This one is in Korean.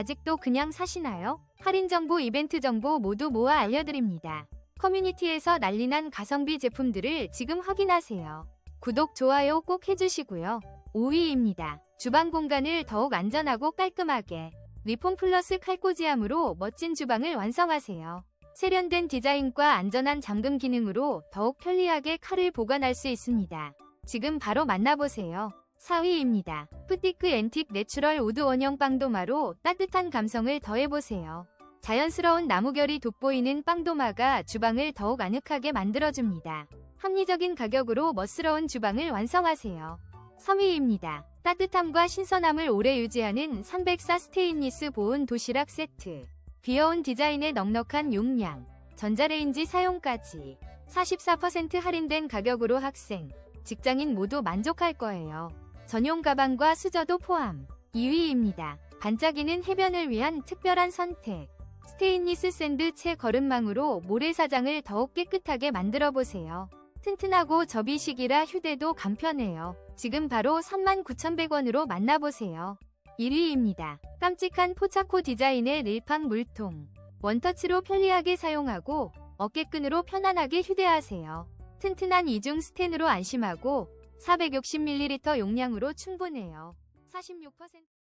아직도 그냥 사시나요? 할인 정보, 이벤트 정보 모두 모아 알려드립니다. 커뮤니티에서 난리난 가성비 제품들을 지금 확인하세요. 구독, 좋아요 꼭 해주시고요. 5위입니다. 주방 공간을 더욱 안전하고 깔끔하게 리폼 플러스 칼꽂이함으로 멋진 주방을 완성하세요. 세련된 디자인과 안전한 잠금 기능으로 더욱 편리하게 칼을 보관할 수 있습니다. 지금 바로 만나보세요. 4위입니다. 푸티크 앤틱 내추럴 우드 원형 빵도마로 따뜻한 감성을 더해보세요. 자연스러운 나무결이 돋보이는 빵도마가 주방을 더욱 아늑하게 만들어줍니다. 합리적인 가격으로 멋스러운 주방을 완성하세요. 3위입니다. 따뜻함과 신선함을 오래 유지하는 304 스테인리스 보온 도시락 세트. 귀여운 디자인에 넉넉한 용량, 전자레인지 사용까지 44% 할인된 가격으로 학생, 직장인 모두 만족할 거예요. 전용 가방과 수저도 포함. 2위입니다. 반짝이는 해변을 위한 특별한 선택. 스테인리스 샌드 채 거름망으로 모래사장을 더욱 깨끗하게 만들어 보세요. 튼튼하고 접이식이라 휴대도 간편해요. 지금 바로 39,100원으로 만나보세요. 1위입니다. 깜찍한 포차코 디자인의 릴팡 물통. 원터치로 편리하게 사용하고 어깨끈으로 편안하게 휴대하세요. 튼튼한 이중 스텐으로 안심하고 460ml 용량으로 충분해요. 46%